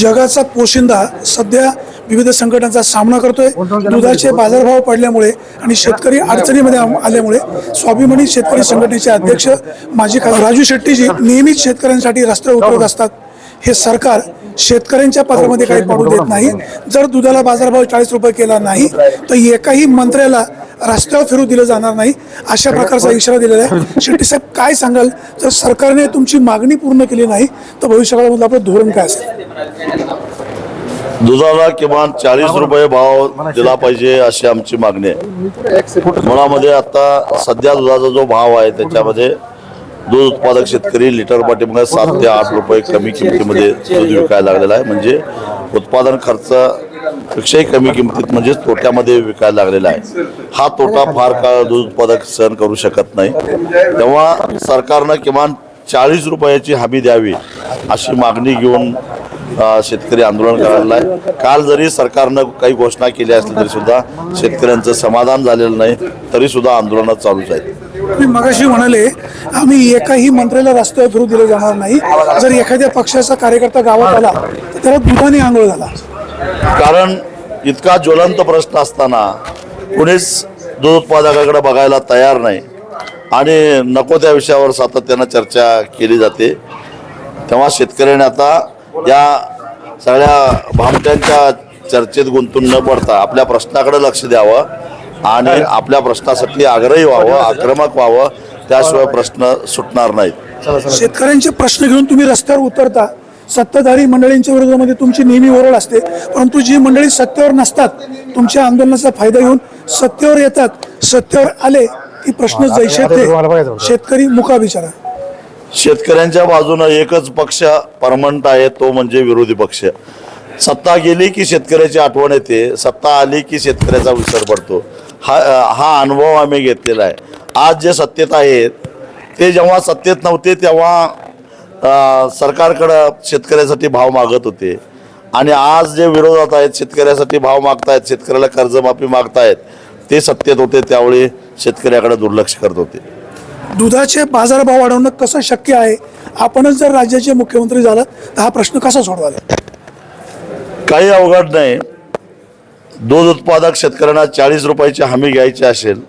जगाचा पोशिंदा सध्या विविध संकटांचा सामना करतोय. दुधाचे बाजारभाव पडल्यामुळे आणि शेतकरी अडचणीमध्ये आल्यामुळे स्वाभिमानी शेतकरी संघटनेचे अध्यक्ष माजी राजू शेट्टीजी नेहमीच शेतकऱ्यांसाठी रस्त्यावर उतरत असतात. हे सरकार शेतकऱ्यांच्या पत्रामध्ये काही पडू देत नाही. जर दुधाला बाजारभाव चाळीस रुपये केला नाही तर एकाही मंत्र्याला रस्त्यावर फिरू दिलं जाणार नाही अशा प्रकारचा इशारा दिलेला आहे. शेट्टी साहेब काय सांगाल? जर सरकारने तुमची मागणी पूर्ण केली नाही तर भविष्यकाळामधलं आपलं धोरण काय असेल? दुधाला किमान चाळीस रुपये भाव दिला पाहिजे अशी आमची मागणी आहे. मुळामध्ये आता सध्या दुधाचा जो भाव आहे त्याच्यामध्ये दूध उत्पादक शेतकरी लिटर पाठीमागे सात ते आठ रुपये कमी किमतीमध्ये दूध विकायला लागलेला आहे. म्हणजे उत्पादन खर्च पेक्षाही कमी किमतीत म्हणजे तोट्यामध्ये विकायला लागलेला आहे. हा तोटा फार काळ दूध उत्पादक सहन करू शकत नाही. तेव्हा सरकारनं किमान चाळीस रुपयाची हमी द्यावी अशी मागणी घेऊन शेतकरी आंदोलन करायला आहे काल जरी सरकारनं काही घोषणा केल्या असल्या तरी सुद्धा शेतकऱ्यांचं समाधान झालेलं नाही तरी सुद्धा आंदोलनं चालूच आहेत. तुम्ही मगाशी म्हणाले आम्ही एकाही मंत्र्याला रस्त्यावर फिरू दिलं जाणार नाही. जर एखाद्या पक्षाचा कार्यकर्ता गावात आला तर त्याला दुधाने आंघोळ झाला कारण इतका ज्वलंत प्रश्न असताना कुणीच दूध उत्पादकाकडे बघायला तयार नाही. आणि नको त्या विषयावर सातत्यानं चर्चा केली जाते. तेव्हा शेतकऱ्याने आता या सगळ्या भामट्यांच्या चर्चेत गुंतून न पडता आपल्या प्रश्नाकडे लक्ष द्यावं आणि आपल्या प्रश्नासाठी आग्रही व्हावं आक्रमक व्हावं त्याशिवाय प्रश्न सुटणार नाहीत. शेतकऱ्यांचे प्रश्न घेऊन तुम्ही रस्त्यावर उतरता. सत्ताधारी मंडळींच्या विरोधामध्ये तुमची नेहमी ओरड असते. परंतु जी मंडळी सत्तेवर नसतात तुमच्या आंदोलनाचा फायदा घेऊन सत्तेवर येतात सत्तेवर आले की प्रश्न जैसे शेतकरी मुका बिचारा शेतकऱ्यांच्या बाजूनं एकच पक्ष परमनंट आहे तो म्हणजे विरोधी पक्ष. सत्ता गेली की शेतकऱ्याची आठवण येते सत्ता आली की शेतकऱ्याचा विसर पडतो. हा हा अनुभव आम्ही घेतलेला आहे. आज जे सत्तेत आहेत ते जेव्हा सत्तेत नव्हते तेव्हा सरकारकडं शेतकऱ्यासाठी भाव मागत होते. आणि आज जे विरोधात आहेत शेतकऱ्यासाठी भाव मागतायत शेतकऱ्याला कर्जमाफी मागतायत ते सत्तेत होते त्यावेळी शेतकऱ्याकडे दुर्लक्ष करत होते. दुधाचे बाजारभाव वाढवणं कसं शक्य आहे? आपणच जर राज्याचे मुख्यमंत्री झालं तर हा प्रश्न कसा सोडवाला काही अवघड नाही. दूध उत्पादक शेतकऱ्यांना चाळीस रुपयाची हमी घ्यायची असेल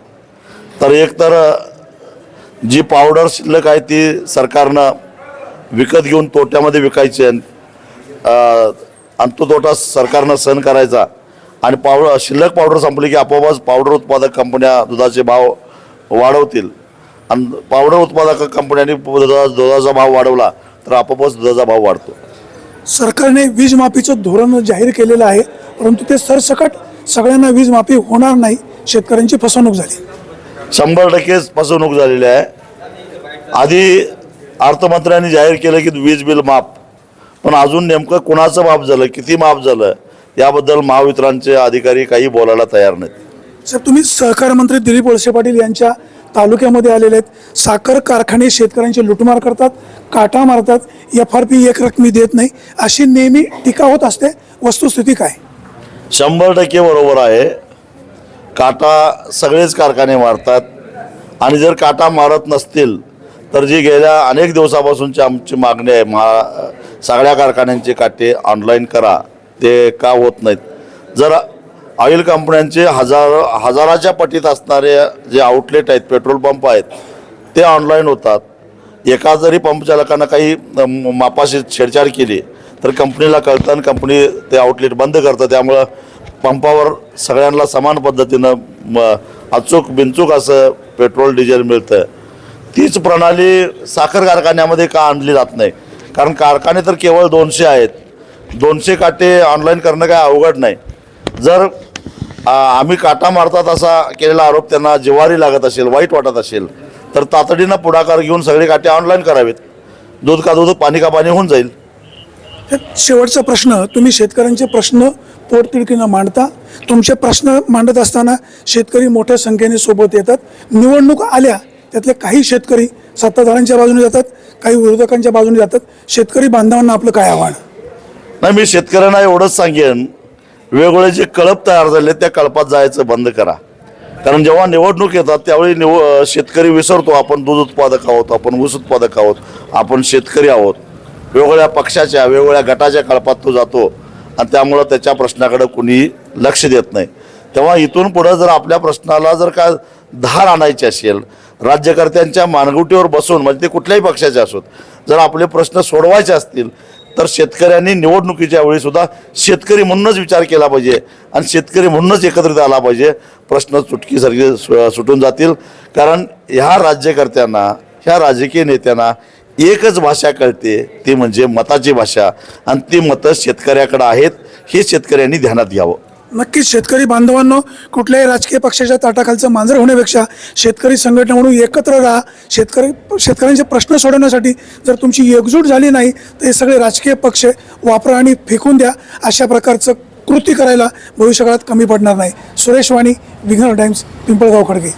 तर एकतर जी पावडर शिल्लक आहे ती सरकारनं विकत घेऊन तोट्यामध्ये विकायची आणि, आणि तो तोटा सरकारनं सहन करायचा. आणि पावडर शिल्लक पावडर संपली की आपोआपच पावडर उत्पादक कंपन्या दुधाचे भाव वाढवतील. आणि पावडर उत्पादक कंपन्यांनी दुधा दुधाचा भाव वाढवला तर आपोआपच दुधाचा भाव वाढतो. सरकारने वीज माफीचं धोरण जाहीर केलेलं आहे परंतु ते सरसकट सगळ्यांना वीज माफी होणार नाही शेतकऱ्यांची फसवणूक झाली. शंभर टक्केच फसवणूक झालेली आहे. आधी अर्थमंत्र्यांनी जाहीर केलं की वीज बिल माफ पण अजून नेमकं कुणाचं माफ झालं किती माफ झालं याबद्दल महावितरणचे अधिकारी काही बोलायला तयार नाहीत. सर तुम्ही सहकार मंत्री दिलीप वळसे पाटील यांच्या तालुक्यामध्ये आलेले आहेत. साखर कारखाने शेतकऱ्यांची लुटमार करतात काटा मारतात. एफ आर पी एक रकमी देत नाही. अशी नेहमी टीका होत असते. वस्तुस्थिती काय? शंभर टक्के बरोबर आहे. काटा सगळेच कारखाने मारतात. आणि जर काटा मारत नसतील तर जी गेल्या अनेक दिवसापासूनची आमची मागणी आहे महा सगळ्या कारखान्यांचे काटे ऑनलाईन करा. ते का होत नाहीत? जर ऑइल कंपन्यांचे हजार हजाराच्या पटीत असणारे जे आउटलेट आहेत पेट्रोल पंप आहेत ते ऑनलाईन होतात. एका जरी पंपचालकांना काही मापाशी छेडछाड केली तर कंपनीला कळतं आणि कंपनी ते आउटलेट बंद करतं. त्यामुळं पंपावर सगळ्यांना समान पद्धतीनं म अचूक बिनचूक असं पेट्रोल डिझेल मिळतं. तीच प्रणाली साखर कारखान्यामध्ये का आणली जात नाही? कारण कारखाने तर केवळ दोनशे आहेत. दोनशे काटे ऑनलाईन करणं काय अवघड नाही. जर आम्ही काटा मारतात असा केलेला आरोप त्यांना जिवारी लागत असेल वाईट वाटत असेल तर तातडीनं पुढाकार घेऊन सगळे काटे ऑनलाईन करावेत. दूध का दूध पाणी का पाणी होऊन जाईल. शेवटचा प्रश्न तुम्ही शेतकऱ्यांचे प्रश्न पोटतिडकीनं मांडता. तुमचे प्रश्न मांडत असताना शेतकरी मोठ्या संख्येने सोबत येतात. निवडणूक आल्या त्यातले काही शेतकरी सत्ताधाऱ्यांच्या बाजूने जातात काही विरोधकांच्या बाजूने जातात. शेतकरी बांधवांना आपलं काय आव्हान? नाही मी शेतकऱ्यांना एवढंच सांगेन वेगवेगळे जे कळप तयार झाले त्या कळपात जायचं बंद करा. कारण जेव्हा निवडणूक येतात त्यावेळी निव शेतकरी विसरतो आपण दूध उत्पादक आहोत आपण ऊस उत्पादक आहोत आपण शेतकरी आहोत. वेगवेगळ्या पक्षाच्या वेगवेगळ्या गटाच्या कळपात तो जातो आणि त्यामुळं त्याच्या प्रश्नाकडे कुणी लक्ष देत नाही. तेव्हा इथून पुढं जर आपल्या प्रश्नाला जर का धार आणायची असेल राज्यकर्त्यांच्या मानगुटीवर बसून म्हणजे ते कुठल्याही पक्षाचे असोत जर आपले प्रश्न सोडवायचे असतील तर शेतकऱ्यांनी निवडणुकीच्या वेळी सुद्धा शेतकरी म्हणूनच विचार केला पाहिजे. आणि शेतकरी म्हणूनच एकत्रित आला पाहिजे. प्रश्न चुटकीसारखे सु- सुटून जातील. कारण ह्या राज्यकर्त्यांना ह्या राजकीय नेत्यांना एकच भाषा कळते. ती म्हणजे मताची भाषा. आणि ती मतं शेतकऱ्याकडं आहेत. हे शेतकऱ्यांनी ध्यानात घ्यावं. नक्कीच शेतकरी बांधवांनो कुठल्याही राजकीय पक्षाच्या ताटाखालचं मांजर होण्यापेक्षा शेतकरी संघटना म्हणून एकत्र राहा. शेतकरी शेतकऱ्यांचे प्रश्न सोडवण्यासाठी जर तुमची एकजूट झाली नाही तर हे सगळे राजकीय पक्ष वापरा आणि फेकून द्या. अशा प्रकारचं कृती करायला भविष्यकाळात कमी पडणार नाही. सुरेश वाणी विघ्नर टाइम्स पिंपळगाव खडगे.